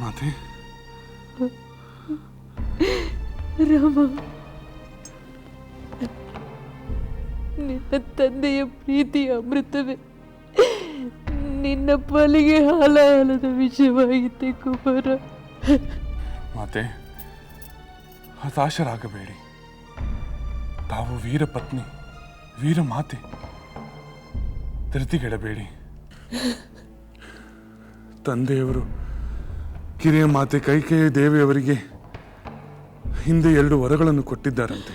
ಮಾತೆ. ರಾಮ ನಿನ್ನ ತಂದೆಯ ಪ್ರೀತಿಯ ಅಮೃತವೇ ನಿನ್ನ ಪಾಲಿಗೆ ಹಾಲದ ವಿಷಯವಾಗಿದೆ ಕುಮಾರ. ಮಾತೆ ಹತಾಶರಾಗಬೇಡಿ. ತಾವು ವೀರ ಪತ್ನಿ ವೀರ ಮಾತೆ. ತೃತಿಗೆಡಬೇಡಿ ತಂದೆಯವರು ಕಿರಿಯ ಮಾತೆ ಕೈಕೇಯ ದೇವಿಯವರಿಗೆ ಹಿಂದೆ ಎರಡು ವರಗಳನ್ನು ಕೊಟ್ಟಿದ್ದಾರಂತೆ.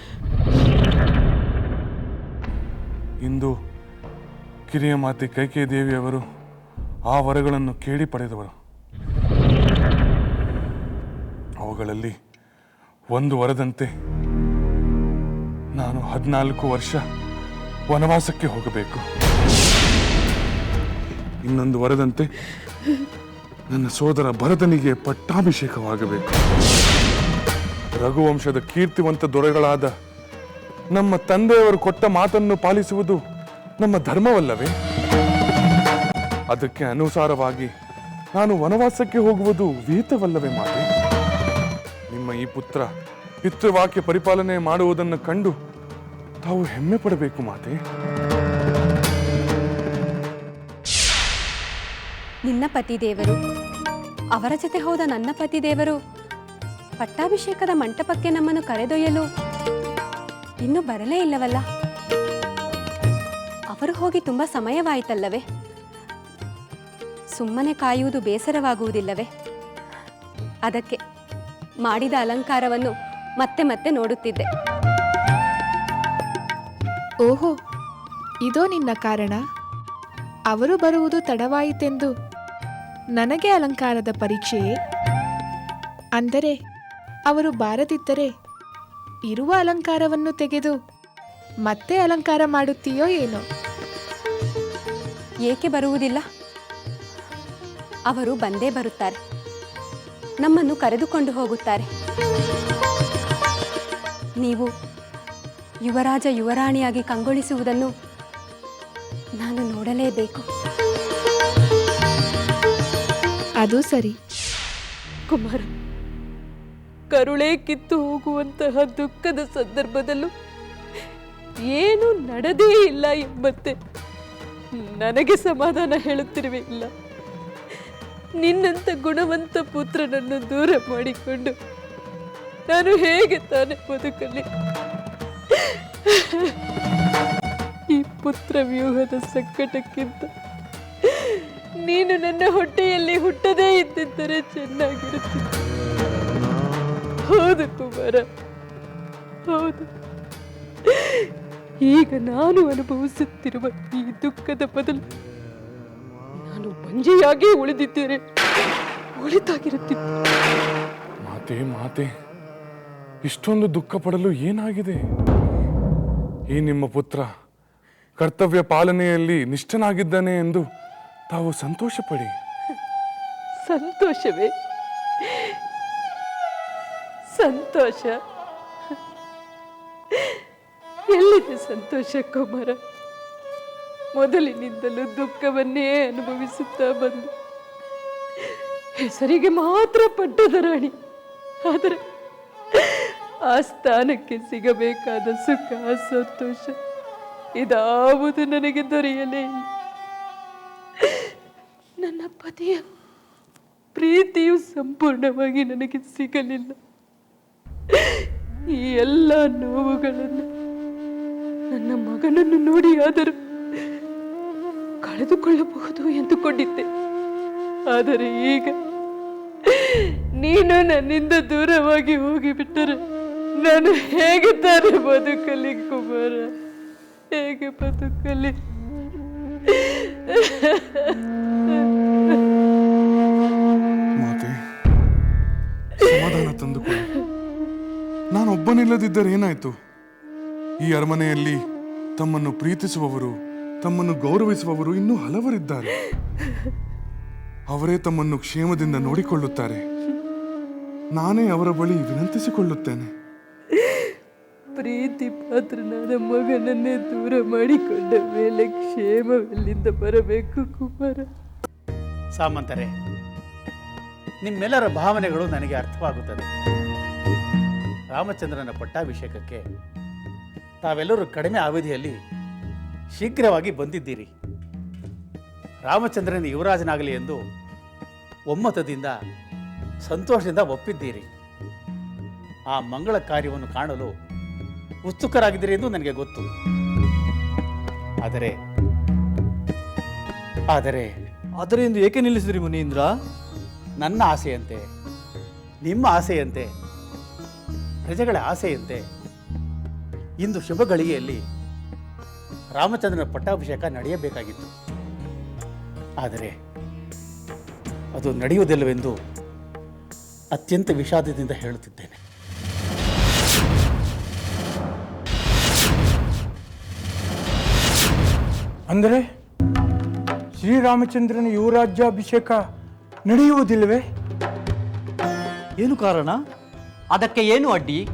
ಇಂದು ಕಿರಿಯ ಮಾತೆ ಕೈಕೇಯ ದೇವಿಯವರು ಆ ವರಗಳನ್ನು ಕೇಳಿ ಪಡೆದವರು. ಅವುಗಳಲ್ಲಿ ಒಂದು ವರದಂತೆ ನಾನು ಹದಿನಾಲ್ಕು ವರ್ಷ ವನವಾಸಕ್ಕೆ ಹೋಗಬೇಕು. ಇನ್ನೊಂದು ವರದಂತೆ ನನ್ನ ಸೋದರ ಭರತನಿಗೆ ಪಟ್ಟಾಭಿಷೇಕವಾಗಬೇಕು. ರಘುವಂಶದ ಕೀರ್ತಿವಂತ ದೊರೆಗಳಾದ ನಮ್ಮ ತಂದೆಯವರು ಕೊಟ್ಟ ಮಾತನ್ನು ಪಾಲಿಸುವುದು ನಮ್ಮ ಧರ್ಮವಲ್ಲವೇ? ಅದಕ್ಕೆ ಅನುಸಾರವಾಗಿ ನಾನು ವನವಾಸಕ್ಕೆ ಹೋಗುವುದು ವಿಹಿತವಲ್ಲವೇ ಮಾತೆ? ನಿಮ್ಮ ಈ ಪುತ್ರ ಪಿತೃವಾಕ್ಯ ಪರಿಪಾಲನೆ ಮಾಡುವುದನ್ನು ಕಂಡು ತಾವು ಹೆಮ್ಮೆ ಪಡಬೇಕು ಮಾತೆ? ನಿನ್ನ ಪತಿದೇವರು ಅವರ ಜೊತೆ ಹೋದ ನನ್ನ ಪತಿ ದೇವರು, ಪಟ್ಟಾಭಿಷೇಕದ ಮಂಟಪಕ್ಕೆ ನಮ್ಮನ್ನು ಕರೆದೊಯ್ಯಲು ಇನ್ನೂ ಬರಲೇ ಇಲ್ಲವಲ್ಲ? ಅವರು ಹೋಗಿ ತುಂಬ ಸಮಯವಾಯಿತಲ್ಲವೇ? ಸುಮ್ಮನೆ ಕಾಯುವುದು ಬೇಸರವಾಗುವುದಿಲ್ಲವೇ? ಅದಕ್ಕೆ ಮಾಡಿದ ಅಲಂಕಾರವನ್ನು ಮತ್ತೆ ಮತ್ತೆ ನೋಡುತ್ತಿದ್ದೆ. ಓಹೋ, ಇದೋ ನಿನ್ನ ಕಾರಣ. ಅವರು ಬರುವುದು ತಡವಾಯಿತೆಂದು ನನಗೆ ಅಲಂಕಾರದ ಪರೀಕ್ಷೆಯೇ ಅಂದರೆ ಅವರು ಬಾರದಿದ್ದರೆ ಇರುವ ಅಲಂಕಾರವನ್ನು ತೆಗೆದು ಮತ್ತೆ ಅಲಂಕಾರ ಮಾಡುತ್ತೀಯೋ ಏನೋ. ಏಕೆ ಬರುವುದಿಲ್ಲ? ಅವರು ಬಂದೇ ಬರುತ್ತಾರೆ. ನಮ್ಮನ್ನು ಕರೆದುಕೊಂಡು ಹೋಗುತ್ತಾರೆ. ನೀವು ಯುವರಾಜ ಯುವರಾಣಿಯಾಗಿ ಕಂಗೊಳಿಸುವುದನ್ನು ನಾನು ನೋಡಲೇಬೇಕು. ಅದು ಸರಿ. ಕುಮಾರ, ಕರುಳೇ ಕಿತ್ತು ಹೋಗುವಂತಹ ದುಃಖದ ಸಂದರ್ಭದಲ್ಲೂ ಏನು ನಡೆದೇ ಇಲ್ಲ ಎಂಬಂತೆ. ನನಗೆ ಸಮಾಧಾನ ಹೇಳುತ್ತಿರುವೆ ಇಲ್ಲ. ನಿನ್ನಂತ ಗುಣವಂತ ಪುತ್ರನನ್ನು ದೂರ ಮಾಡಿಕೊಂಡು ನಾನು ಹೇಗೆ ತಾನೆ ಬದುಕಲಿ? ಈ ಪುತ್ರ ವ್ಯೂಹದ ಸಂಕಟಕ್ಕಿಂತ ನೀನು ನನ್ನ ಹೊಟ್ಟೆಯಲ್ಲಿ ಹುಟ್ಟದೇ ಚೆನ್ನಾಗಿರುತ್ತೆ. ಹೌದು ಕುಮಾರ. ಹೌದು. ಈಗ ನಾನು ಅನುಭವಿಸುತ್ತಿರುವ ಈ ದುಃಖದ ಬದಲು ನಾನು ಬಂಜೆಯಾಗಿ ಉಳಿದಿದ್ದೇನೆ. ಒಳಿತಾಗಿರುತ್ತಿತ್ತು ಮಾತೆ ಮಾತೆ, ಇಷ್ಟೊಂದು ದುಃಖ ಪಡಲು ಏನಾಗಿದೆ? ಈ ನಿಮ್ಮ ಪುತ್ರ ಕರ್ತವ್ಯ ಪಾಲನೆಯಲ್ಲಿ ನಿಷ್ಠನಾಗಿದ್ದಾನೆ ಎಂದು ತಾವು ಸಂತೋಷ ಪಡಿ ಸಂತೋಷವೇ? ಸಂತೋಷ? ಎಲ್ಲಿದೆ ಸಂತೋಷ ಕುಮಾರ? ಮೊದಲಿನಿಂದಲೂ ದುಃಖವನ್ನೇ ಅನುಭವಿಸುತ್ತಾ ಬಂದು. ಹೆಸರಿಗೆ ಮಾತ್ರ ಪಟ್ಟದ ರಾಣಿ. ಆದರೆ ಆ ಸ್ಥಾನಕ್ಕೆ ಸಿಗಬೇಕಾದ ಸುಖ, ಸಂತೋಷ ಇದಾವುದು ನನಗೆ ದೊರೆಯಲೇ ನನ್ನ ಪತಿಯ ಪ್ರೀತಿಯು ಸಂಪೂರ್ಣವಾಗಿ ನನಗೆ ಸಿಗಲಿಲ್ಲ. ಈ ಎಲ್ಲ ನೋವುಗಳನ್ನು ನನ್ನ ಮಗನನ್ನು ನೋಡಿ ಆದರೂ ಕಳೆದುಕೊಳ್ಳಬಹುದು ಎಂದುಕೊಂಡಿದ್ದೆ. ಆದರೆ ಈಗ ನೀನು ನನ್ನಿಂದ ದೂರವಾಗಿ ಹೋಗಿಬಿಟ್ಟರೆ ನಾನು ಹೇಗೆ ತಾನೆ ಬದುಕಲಿ ಕುಮಾರ? ಹೇಗೆ ಬದುಕಲಿ? ಸಮಾಧಾನ ತಂದುಕೊಳ್ಳಿ ನಾನೊಬ್ಬನಿಲ್ಲದಿದ್ದರೆ ಏನಾಯ್ತು? ಈ ಅರಮನೆಯಲ್ಲಿ ತಮ್ಮನ್ನು ಪ್ರೀತಿಸುವವರು ತಮ್ಮನ್ನು ಗೌರವಿಸುವವರು ಇನ್ನೂ ಹಲವರಿದ್ದಾರೆ. ಅವರೇ ತಮ್ಮನ್ನು ಕ್ಷೇಮದಿಂದ ನೋಡಿಕೊಳ್ಳುತ್ತಾರೆ. ನಾನೇ ಅವರ ಬಳಿ ವಿನಂತಿಸಿಕೊಳ್ಳುತ್ತೇನೆ. ಪ್ರೀತಿ ಪಾತ್ರನಾದ ಮಗನನ್ನೇ ದೂರ ಮಾಡಿಕೊಂಡ ಮೇಲೆ ಕ್ಷೇಮವೆಲ್ಲಿಂದ ಬರಬೇಕು ಕುಮಾರ? ಸಾಮಂತರೇ ನಿಮ್ಮೆಲ್ಲರ ಭಾವನೆಗಳು ನನಗೆ ಅರ್ಥವಾಗುತ್ತದೆ. ರಾಮಚಂದ್ರನ ಪಟ್ಟಾಭಿಷೇಕಕ್ಕೆ ತಾವೆಲ್ಲರೂ ಕಡಿಮೆ ಅವಧಿಯಲ್ಲಿ ಶೀಘ್ರವಾಗಿ ಬಂದಿದ್ದೀರಿ. ರಾಮಚಂದ್ರನ ಯುವರಾಜನಾಗಲಿ ಎಂದು ಒಮ್ಮತದಿಂದ ಸಂತೋಷದಿಂದ ಒಪ್ಪಿದ್ದೀರಿ. ಆ ಮಂಗಳ ಕಾರ್ಯವನ್ನು ಕಾಣಲು ಉತ್ಸುಕರಾಗಿದ್ದೀರಿ ಎಂದು ನನಗೆ ಗೊತ್ತು. ಆದರೆ ಆದರೆ ಅದರಿಂದ ಏಕೆ ನಿಲ್ಲಿಸಿದ್ರಿ ಮುನೀಂದ್ರ? ನನ್ನ ಆಸೆಯಂತೆ, ನಿಮ್ಮ ಆಸೆಯಂತೆ, ಪ್ರಜೆಗಳ ಆಸೆಯಂತೆ, ಇಂದು ಶುಭ ಗಳಿಗೆಯಲ್ಲಿ ರಾಮಚಂದ್ರನ ಪಟ್ಟಾಭಿಷೇಕ ನಡೆಯಬೇಕಾಗಿತ್ತು. ಆದರೆ ಅದು ನಡೆಯುವುದಿಲ್ಲವೆಂದು ಅತ್ಯಂತ ವಿಷಾದದಿಂದ ಹೇಳುತ್ತಿದ್ದೇನೆ. ಅಂದರೆ ಶ್ರೀರಾಮಚಂದ್ರನ ಯುವರಾಜ್ಯಾಭಿಷೇಕ ನಡೆಯುವುದಿಲ್ಲವೇ? ಏನು ಕಾರಣ? ಅದಕ್ಕೆ ಏನು ಅಡ್ಡಿ?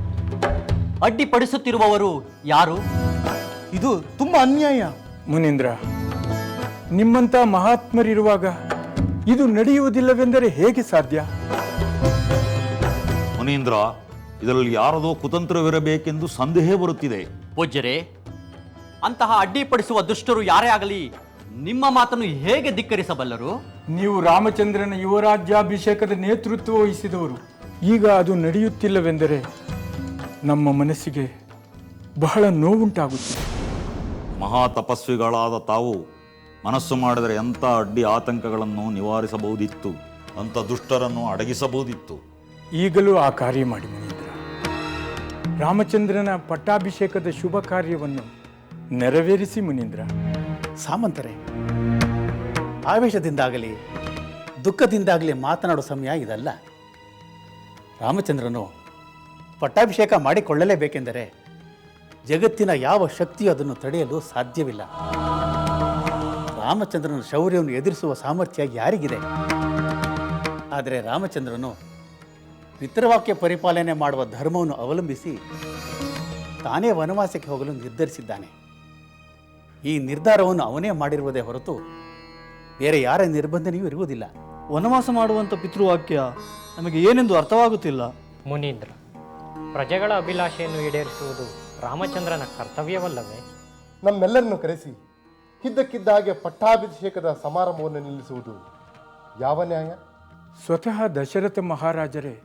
ಅಡ್ಡಿಪಡಿಸುತ್ತಿರುವವರು ಯಾರು? ಇದು ತುಂಬಾ ಅನ್ಯಾಯ. ಮುನೀಂದ್ರ ನಿಮ್ಮಂತ ಮಹಾತ್ಮರಿರುವಾಗ ಇದು ನಡೆಯುವುದಿಲ್ಲವೆಂದರೆ ಹೇಗೆ ಸಾಧ್ಯ? ಮುನೀಂದ್ರ ಇದರಲ್ಲಿ ಯಾರದೋ ಕುತಂತ್ರವಿರಬೇಕೆಂದು ಸಂದೇಹ ಬರುತ್ತಿದೆ. ಪೂಜ್ಯರೇ ಅಂತಹ ಅಡ್ಡಿಪಡಿಸುವ ದುಷ್ಟರು ಯಾರೇ ಆಗಲಿ ನಿಮ್ಮ ಮಾತನ್ನು ಹೇಗೆ ಧಿಕ್ಕರಿಸಬಲ್ಲರು? ನೀವು ರಾಮಚಂದ್ರನ ಯುವರಾಜ್ಯಾಭಿಷೇಕದ ನೇತೃತ್ವ ವಹಿಸಿದವರು. ಈಗ ಅದು ನಡೆಯುತ್ತಿಲ್ಲವೆಂದರೆ ನಮ್ಮ ಮನಸ್ಸಿಗೆ ಬಹಳ ನೋವುಂಟಾಗುತ್ತದೆ. ಮಹಾ ತಪಸ್ವಿಗಳಾದ ತಾವು ಮನಸ್ಸು ಮಾಡಿದರೆ ಎಂಥ ಅಡ್ಡಿ ಆತಂಕಗಳನ್ನು ನಿವಾರಿಸಬಹುದಿತ್ತು ಅಂಥ ದುಷ್ಟರನ್ನು ಅಡಗಿಸಬಹುದಿತ್ತು. ಈಗಲೂ ಆ ಕಾರ್ಯ ಮಾಡಿ ಮುನೀಂದ್ರ. ರಾಮಚಂದ್ರನ ಪಟ್ಟಾಭಿಷೇಕದ ಶುಭ ಕಾರ್ಯವನ್ನು ನೆರವೇರಿಸಿ ಮುನೀಂದ್ರ. ಸಾಮಂತರೇ ಆವೇಶದಿಂದಾಗಲಿ, ದುಃಖದಿಂದಾಗಲಿ ಮಾತನಾಡೋ ಸಮಯ ಇದಲ್ಲ. ರಾಮಚಂದ್ರನು ಪಟ್ಟಾಭಿಷೇಕ ಮಾಡಿಕೊಳ್ಳಲೇಬೇಕೆಂದರೆ ಜಗತ್ತಿನ ಯಾವ ಶಕ್ತಿಯೂ ಅದನ್ನು ತಡೆಯಲು ಸಾಧ್ಯವಿಲ್ಲ. ರಾಮಚಂದ್ರನ ಶೌರ್ಯವನ್ನು ಎದುರಿಸುವ ಸಾಮರ್ಥ್ಯ ಯಾರಿಗಿದೆ? ಆದರೆ ರಾಮಚಂದ್ರನು ಪಿತೃವಾಕ್ಯ ಪರಿಪಾಲನೆ ಮಾಡುವ ಧರ್ಮವನ್ನು ಅವಲಂಬಿಸಿ ತಾನೇ ವನವಾಸಕ್ಕೆ ಹೋಗಲು ನಿರ್ಧರಿಸಿದ್ದಾನೆ. ಈ ನಿರ್ಧಾರವನ್ನು ಅವನೇ ಮಾಡಿರುವುದೇ ಹೊರತು ಬೇರೆ ಯಾರ ನಿರ್ಬಂಧನೆಯೂ ಇರುವುದಿಲ್ಲ. ವನವಾಸ ಮಾಡುವಂಥ ಪಿತೃವಾಕ್ಯ ನಮಗೆ ಏನೆಂದು ಅರ್ಥವಾಗುತ್ತಿಲ್ಲ. ಮುನೀಂದ್ರ ಪ್ರಜೆಗಳ ಅಭಿಲಾಷೆಯನ್ನು ಈಡೇರಿಸುವುದು ರಾಮಚಂದ್ರನ ಕರ್ತವ್ಯವಲ್ಲವೇ? ನಮ್ಮೆಲ್ಲರನ್ನು ಕರೆಸಿ ಇದ್ದಕ್ಕಿದ್ದ ಹಾಗೆ ಪಟ್ಟಾಭಿಷೇಕದ ಸಮಾರಂಭವನ್ನು ನಿಲ್ಲಿಸುವುದು ಯಾವ ನ್ಯಾಯ? ಸ್ವತಃ ದಶರಥ ಮಹಾರಾಜರೇ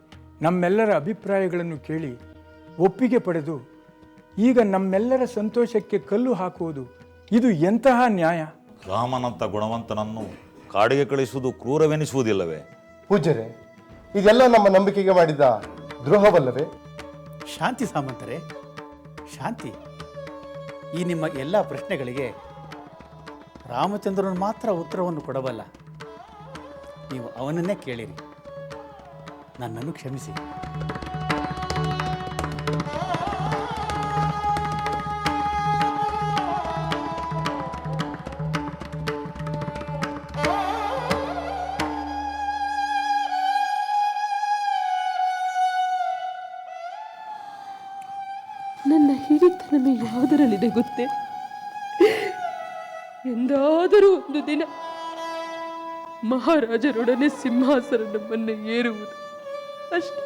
ನಮ್ಮೆಲ್ಲರ ಅಭಿಪ್ರಾಯಗಳನ್ನು ಕೇಳಿ ಒಪ್ಪಿಗೆ ಪಡೆದು ಈಗ ನಮ್ಮೆಲ್ಲರ ಸಂತೋಷಕ್ಕೆ ಕಲ್ಲು ಹಾಕುವುದು ಇದು ಎಂತಹ ನ್ಯಾಯ? ರಾಮನಂಥ ಗುಣವಂತನನ್ನು ಕಾಡಿಗೆ ಕಳಿಸುವುದು ಕ್ರೂರವೆನಿಸುವುದಿಲ್ಲವೇ? ಪೂಜ್ಯರೇ ಇದೆಲ್ಲ ನಮ್ಮ ನಂಬಿಕೆಗೆ ಮಾಡಿದ ದ್ರೋಹವಲ್ಲವೇ? ಶಾಂತಿ ಸಾಮಂತರೇ ಶಾಂತಿ. ಈ ನಿಮ್ಮ ಎಲ್ಲ ಪ್ರಶ್ನೆಗಳಿಗೆ ರಾಮಚಂದ್ರನು ಮಾತ್ರ ಉತ್ತರವನ್ನು ಕೊಡಬಲ್ಲ. ನೀವು ಅವನನ್ನೇ ಕೇಳಿರಿ. ನನ್ನನ್ನು ಕ್ಷಮಿಸಿ. ಯಾವುದರಲ್ಲಿದೆ ಗೊತ್ತೇ? ಎಂದಾದರೂ ಒಂದು ದಿನ ಮಹಾರಾಜರೊಡನೆ ಸಿಂಹಾಸನವನ್ನು ಏರುವುದು ಅಷ್ಟೇ.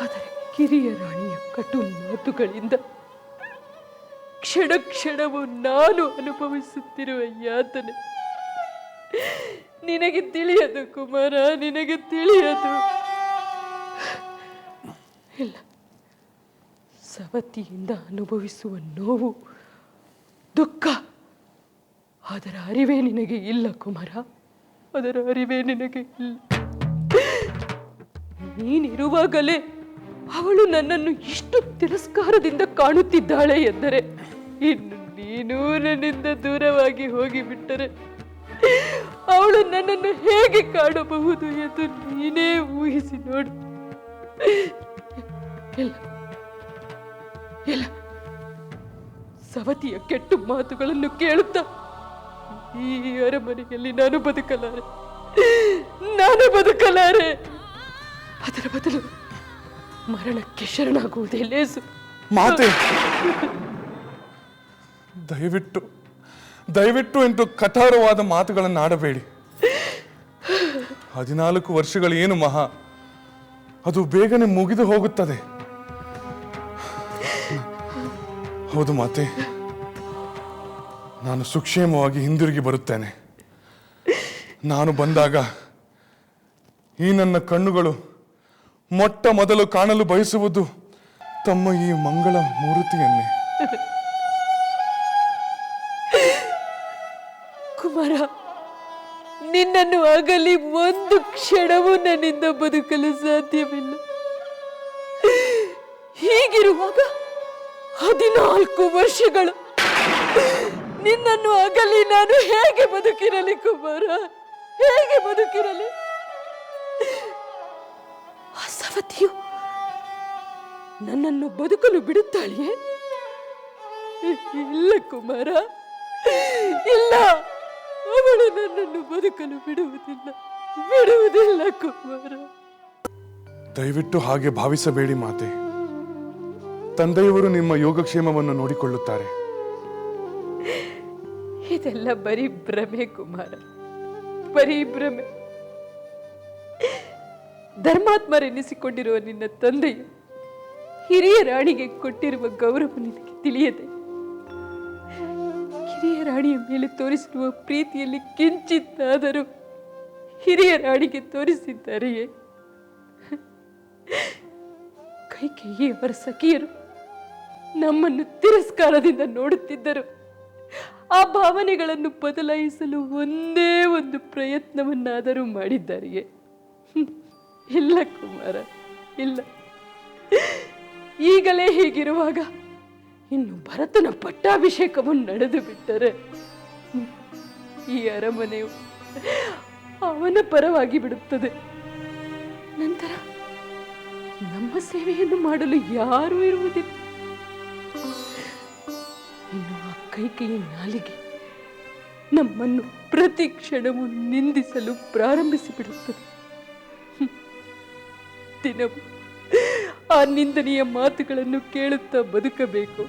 ಆದರೆ ಕಿರಿಯ ರಾಣಿಯ ಕಟು ಮಾತುಗಳಿಂದ ಕ್ಷಣ ಕ್ಷಣವೂ ನಾನು ಅನುಭವಿಸುತ್ತಿರುವ ಯಾತನೆ ನಿನಗೆ ತಿಳಿಯದು ಕುಮಾರ, ನಿನಗೆ ತಿಳಿಯದು. ಇಲ್ಲ ಸವತಿಯಿಂದ ಅನುಭವಿಸುವ ನೋವು, ದುಃಖ, ಅದರ ಅರಿವೇ ನಿನಗೆ ಇಲ್ಲ ಕುಮಾರ. ಅದರ ಅರಿವೇ ನಿನಗೆ ಇಲ್ಲ. ನೀನಿರುವಾಗಲೇ ಅವಳು ನನ್ನನ್ನು ಇಷ್ಟು ತಿರಸ್ಕಾರದಿಂದ ಕಾಣುತ್ತಿದ್ದಾಳೆ ಎಂದರೆ ಇನ್ನು ನೀನು ನನ್ನಿಂದ ದೂರವಾಗಿ ಹೋಗಿಬಿಟ್ಟರೆ ಅವಳು ನನ್ನನ್ನು ಹೇಗೆ ಕಾಣಬಹುದು ಎಂದು ನೀನೇ ಊಹಿಸಿ ನೋಡು. ಇಲ್ಲ ಸವತಿಯ ಕೆಟ್ಟು ಮಾತುಗಳನ್ನು ಕೇಳುತ್ತಾ ಈ ಅರಮನೆಯಲ್ಲಿ ನಾನು ಬದುಕಲಾರೆ. ನಾನು ಬದುಕಲಾರೆ. ಅದರ ಬದಲು ಮರಣಕ್ಕೆ ಶರಣಾಗುವುದೇ ಲೇಸು. ಮಾತೆ, ದಯವಿಟ್ಟು ದಯವಿಟ್ಟು ಎಂದು ಕಠಾರವಾದ ಮಾತುಗಳನ್ನು ಆಡಬೇಡಿ. ಹದಿನಾಲ್ಕು ವರ್ಷಗಳು ಏನು ಮಹಾ, ಅದು ಬೇಗನೆ ಮುಗಿದು ಹೋಗುತ್ತದೆ. ಹೌದು ಮಾತೆ. ನಾನು ಸುಕ್ಷೇಮವಾಗಿ ಹಿಂದಿರುಗಿ ಬರುತ್ತೇನೆ. ನಾನು ಬಂದಾಗ ಈ ನನ್ನ ಕಣ್ಣುಗಳು ಮೊಟ್ಟ ಮೊದಲು ಕಾಣಲು ಬಯಸುವುದು ತಮ್ಮ ಈ ಮಂಗಳ ಮೂರ್ತಿಯನ್ನೇ. ಕುಮಾರ, ನಿನ್ನನ್ನು ಆಗಲಿ ಒಂದು ಕ್ಷಣವೂ ನನ್ನಿಂದ ಬದುಕಲು ಸಾಧ್ಯವಿಲ್ಲ. ಹೀಗಿರುವಾಗ ಹದಿನಾಲ್ಕು ವರ್ಷಗಳು. ನಿನ್ನನ್ನು ಅಗಲಿ ನಾನು ಹೇಗೆ ಬದುಕಿರಲಿ ಕುಮಾರ? ಹೇಗೆ ಬದುಕಿರಲಿ? ಸವತಿಯು ನನ್ನನ್ನು ಬದುಕಲು ಬಿಡುತ್ತಾಳೆಯೇ? ಇಲ್ಲ ಕುಮಾರ. ಇಲ್ಲ, ಅವಳು ನನ್ನನ್ನು ಬದುಕಲು ಬಿಡುವುದಿಲ್ಲ. ಬಿಡುವುದಿಲ್ಲ ಕುಮಾರ. ದಯವಿಟ್ಟು ಹಾಗೆ ಭಾವಿಸಬೇಡಿ ಮಾತೆ. ತಂದೆಯವರು ನಿಮ್ಮ ಯೋಗಕ್ಷೇಮವನ್ನು ನೋಡಿಕೊಳ್ಳುತ್ತಾರೆ. ಇದೆಲ್ಲ ಬರೀ ಭ್ರಮೆ ಕುಮಾರ. ಬರೀ ಭ್ರಮೆ. ಧರ್ಮಾತ್ಮರೆನಿಸಿಕೊಂಡಿರುವ ನಿನ್ನ ತಂದೆಯು ಹಿರಿಯ ರಾಣಿಗೆ ಕೊಟ್ಟಿರುವ ಗೌರವ ನಿನಗೆ ತಿಳಿಯದೆ, ಹಿರಿಯ ರಾಣಿಯ ಮೇಲೆ ತೋರಿಸಿರುವ ಪ್ರೀತಿಯಲ್ಲಿ ಕಿಂಚಿತ್ತಾದರೂ ಹಿರಿಯ ರಾಣಿಗೆ ತೋರಿಸಿದ್ದಾರೆಯೇ? ಕೈಕೇಯಿ ಅವರ ಸಖಿಯರು. ನಮ್ಮನ್ನು ತಿರಸ್ಕಾರದಿಂದ ನೋಡುತ್ತಿದ್ದರು. ಆ ಭಾವನೆಗಳನ್ನು ಬದಲಾಯಿಸಲು ಒಂದೇ ಒಂದು ಪ್ರಯತ್ನವನ್ನಾದರೂ ಮಾಡಿದ್ದಾರೆಯೇ. ಇಲ್ಲ ಕುಮಾರ, ಇಲ್ಲ. ಈಗಲೇ ಹೀಗಿರುವಾಗ ಇನ್ನು ಭರತನ ಪಟ್ಟಾಭಿಷೇಕವನ್ನು ನಡೆದು ಬಿಟ್ಟರೆ ಈ ಅರಮನೆಯು ಅವನ ಪರವಾಗಿ ಬಿಡುತ್ತದೆ. ನಂತರ ನಮ್ಮ ಸೇವೆಯನ್ನು ಮಾಡಲು ಯಾರೂ ಇರುವುದಿಲ್ಲ. ಕೈಕೆಯ ನಾಲಿಗೆ. ನಮ್ಮನ್ನು ಪ್ರತಿ ಕ್ಷಣವೂ ನಿಂದಿಸಲು ಪ್ರಾರಂಭಿಸಿಬಿಡುತ್ತದೆ. ದಿನವೂ ಆ ನಿಂದನೆಯ ಮಾತುಗಳನ್ನು ಕೇಳುತ್ತಾ ಬದುಕಬೇಕು.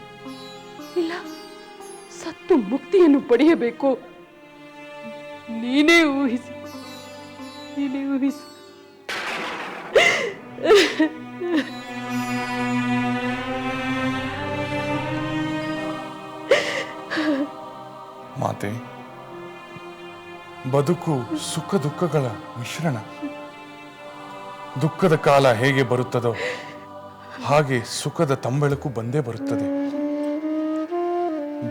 ಇಲ್ಲ, ಸತ್ತು ಮುಕ್ತಿಯನ್ನು ಪಡೆಯಬೇಕು? ನೀನೇ ಊಹಿಸಿ ನೀನೇ ಊಹಿಸಿ. ಬದುಕು ಸುಖ ದುಃಖಗಳ ಮಿಶ್ರಣ. ದುಃಖದ ಕಾಲ ಹೇಗೆ ಬರುತ್ತದೋ ಹಾಗೆ ಸುಖದ ತಂಬೆಳಕು ಬಂದೇ ಬರುತ್ತದೆ.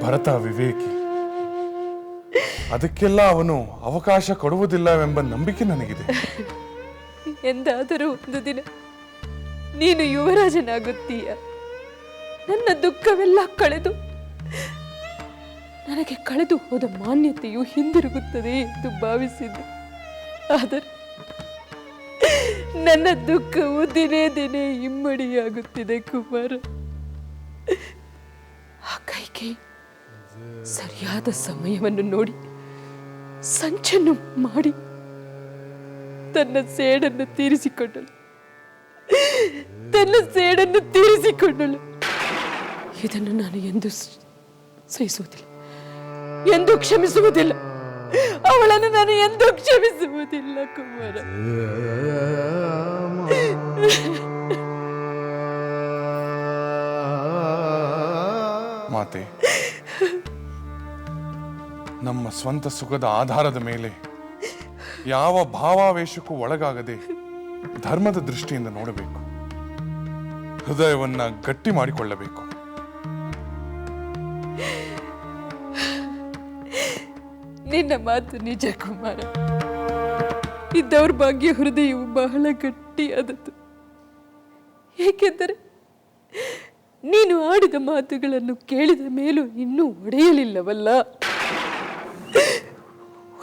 ಭರತ ವಿವೇಕಿ. ಅದಕ್ಕೆಲ್ಲ ಅವನು ಅವಕಾಶ ಕೊಡುವುದಿಲ್ಲವೆಂಬ ನಂಬಿಕೆ ನನಗಿದೆ. ಎಂದಾದರೂ ಒಂದು ದಿನ ನೀನು ಯುವರಾಜನಾಗುತ್ತೀಯ. ನನ್ನ ದುಃಖವೆಲ್ಲ ಕಳೆದು ನನಗೆ ಕಳೆದು ಹೋದ ಮಾನ್ಯತೆಯು ಹಿಂದಿರುಗುತ್ತದೆ ಎಂದು ಭಾವಿಸಿದ್ದೆ. ಆದರೆ ನನ್ನ ದುಃಖವು ದಿನೇ ದಿನೇ ಇಮ್ಮಡಿಯಾಗುತ್ತಿದೆ, ಕುಮಾರ. ಆ ಕೈಗೆ ಸರಿಯಾದ ಸಮಯವನ್ನು ನೋಡಿ, ಸಂಚನ್ನು ಮಾಡಿ, ತನ್ನ ಸೇಡನ್ನು ತೀರಿಸಿಕೊಂಡಳು. ತನ್ನ ಸೇಡನ್ನು ತೀರಿಸಿಕೊಂಡಳು. ಇದನ್ನು ನಾನು ಎಂದು ಸಹಿಸುವುದಿಲ್ಲ. ಎಂದು ಕ್ಷಮಿಸುವುದಿಲ್ಲ. ಅವಳನ್ನು ನಾನು ಎಂದು ಕ್ಷಮಿಸುವುದಿಲ್ಲ, ಕುಮಾರ. ಮಾತೆ, ನಮ್ಮ ಸ್ವಂತ ಸುಖದ ಆಧಾರದ ಮೇಲೆ ಯಾವ ಭಾವಾವೇಶಕ್ಕೂ ಒಳಗಾಗದೆ ಧರ್ಮದ ದೃಷ್ಟಿಯಿಂದ ನೋಡಬೇಕು. ಹೃದಯವನ್ನ ಗಟ್ಟಿ ಮಾಡಿಕೊಳ್ಳಬೇಕು. ನಿನ್ನ ಮಾತು ನಿಜ, ಕುಮಾರ. ಈ ಭಾಗ್ಯ ಹೃದಯವು ಬಹಳ ಗಟ್ಟಿಯಾದದ್ದು. ಏಕೆಂದರೆ ನೀನು ಆಡಿದ ಮಾತುಗಳನ್ನು ಕೇಳಿದ ಮೇಲೂ ಇನ್ನೂ ಒಡೆಯಲಿಲ್ಲವಲ್ಲ?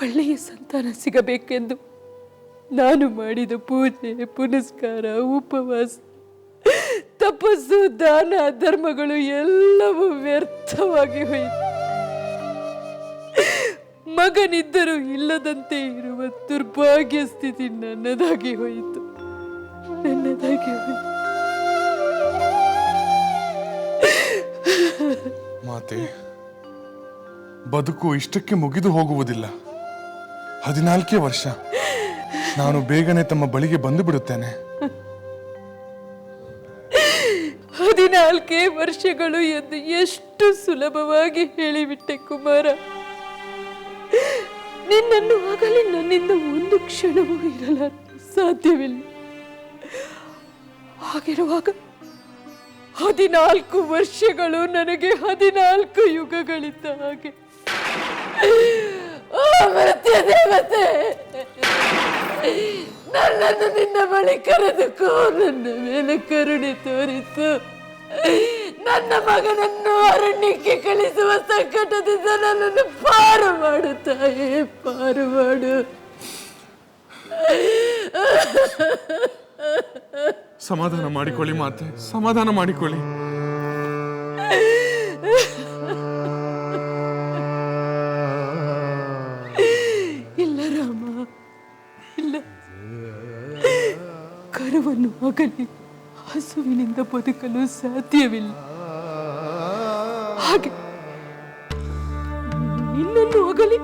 ಒಳ್ಳೆಯ ಸಂತಾನ ಸಿಗಬೇಕೆಂದು ನಾನು ಮಾಡಿದ ಪೂಜೆ, ಪುನಸ್ಕಾರ, ಉಪವಾಸ, ತಪಸ್ಸು, ದಾನ, ಧರ್ಮಗಳು ಎಲ್ಲವೂ ವ್ಯರ್ಥವಾಗಿ ಹೋಯಿತು. ಮಗನಿದ್ದರೂ ಇಲ್ಲದಂತೆ ಇರುವ ದುರ್ಭಾಗ್ಯ ಸ್ಥಿತಿ ನನ್ನದಾಗಿ ಹೋಯಿತು. ನನ್ನದಾಗಿ ಹೋಯಿತು. ಮಾತೆ ಬದುಕು ಇಷ್ಟಕ್ಕೆ ಮುಗಿದು ಹೋಗುವುದಿಲ್ಲ. ಹದಿನಾಲ್ಕೇ ವರ್ಷ. ನಾನು ಬೇಗನೆ ತಮ್ಮ ಬಳಿಗೆ ಬಂದು ಬಿಡುತ್ತೇನೆ. ಹದಿನಾಲ್ಕೇ ವರ್ಷಗಳು ಎಂದು ಎಷ್ಟು ಸುಲಭವಾಗಿ ಹೇಳಿಬಿಟ್ಟೆ ಕುಮಾರ. ನಿನ್ನನ್ನು ಆಗಲಿ ನನ್ನಿಂದ ಒಂದು ಕ್ಷಣವೂ ಇರಲ ಸಾಧ್ಯವಿಲ್ಲ. ಹಾಗಿರುವಾಗ ಹದಿನಾಲ್ಕು ವರ್ಷಗಳು ನನಗೆ ಹದಿನಾಲ್ಕು ಯುಗಗಳಿದ್ದ ಹಾಗೆ. ಓ ದೇವತೆ, ನನ್ನನ್ನು ನಿನ್ನ ಬಳಿ ಕರೆದುಕೋ, ನನ್ನ ಮೇಲೆ ಕರುಣೆ ತೋರಿತು ನನ್ನ ಮಗನನ್ನು ಅರಣ್ಯಕ್ಕೆ ಕಳಿಸುವ ಸಂಕಟದಿಂದ ನನ್ನನ್ನು ಪಾರು ಮಾಡು ತಾಯಿ ಪಾರು ಮಾಡು. ಸಮಾಧಾನ ಮಾಡಿಕೊಳ್ಳಿ ಮಾತೆ ಸಮಾಧಾನ ಮಾಡಿಕೊಳ್ಳಿ. ಇಲ್ಲ ರಾಮ ಇಲ್ಲ. ಕರುವನ್ನು ಅಗಲಿ ಹಸುವಿನಿಂದ ಬದುಕಲು ಸಾಧ್ಯವಿಲ್ಲ. ಹಾಗೆ ನಿನ್ನನ್ನು ಹೋಗಲಿ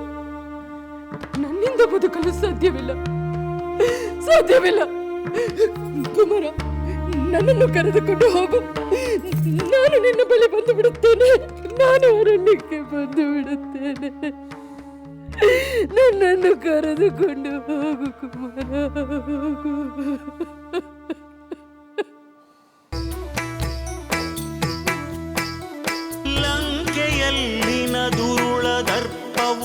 ನನ್ನಿಂದ ಬದುಕಲು ಸಾಧ್ಯವಿಲ್ಲ. ಸಾಧ್ಯವಿಲ್ಲ. ಕುಮಾರ, ನನ್ನನ್ನು ಕರೆದುಕೊಂಡು ಹೋಗು. ನಾನು ನಿನ್ನ ಬಳಿ ಬಂದು ಬಿಡುತ್ತೇನೆ. ನಾನು ಅರಣ್ಯಕ್ಕೆ ಬಂದು ಬಿಡುತ್ತೇನೆ. ನನ್ನನ್ನು ಕರೆದುಕೊಂಡು ಹೋಗು ಕುಮಾರ, ಹೋಗು.